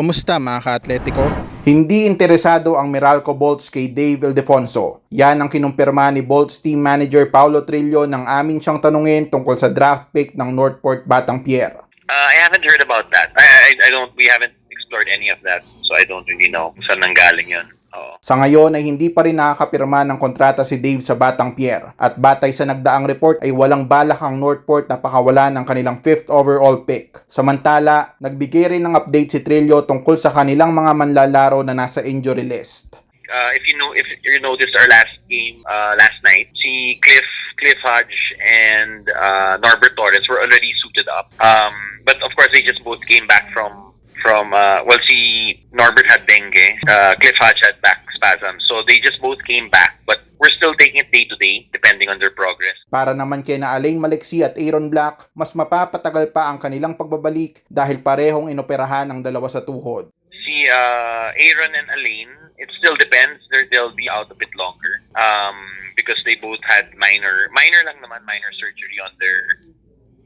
Kumusta mga ka-atletico? Hindi interesado ang Meralco Bolts kay Dave Ildefonso. Yan ang kinumpirma ni Bolts team manager Paulo Trillo nang amin siyang tanungin tungkol sa draft pick ng Northport Batang Pierre. Uh, I haven't heard about that. I, I, I don't. We haven't explored any of that, so I don't really know kung saan nanggaling yun. Oo. Sa ngayon ay hindi pa rin nakakapirma ng kontrata si Dave sa Batang Pierre at batay sa nagdaang report ay walang balak ang Northport na pakawala ng kanilang 5th overall pick. Samantala, nagbigay rin ng update si Trillo tungkol sa kanilang mga manlalaro na nasa injury list. Uh, if you know, if you noticed our last game uh, last night, si Cliff, Cliff Hodge, and uh, Norbert Torres were already suited up. Um, but of course, they just both came back from from uh, well, si Norbert had dengue, uh, Cliff Hodge had back spasm, so they just both came back. But we're still taking it day to day, depending on their progress. Para naman kay na Alain Maliksi at Aaron Black, mas mapapatagal pa ang kanilang pagbabalik dahil parehong inoperahan ang dalawa sa tuhod. Si uh, Aaron and Elaine, it still depends. They're, they'll be out a bit longer um, because they both had minor, minor lang naman, minor surgery on their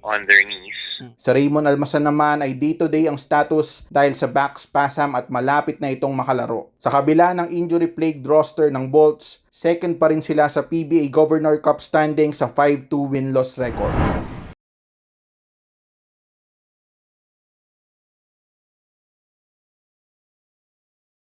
on their knees. Sa Raymond Almasan naman ay day-to-day ang status dahil sa back spasm at malapit na itong makalaro. Sa kabila ng injury-plagued roster ng Bolts, second pa rin sila sa PBA Governor Cup standing sa 5-2 win-loss record.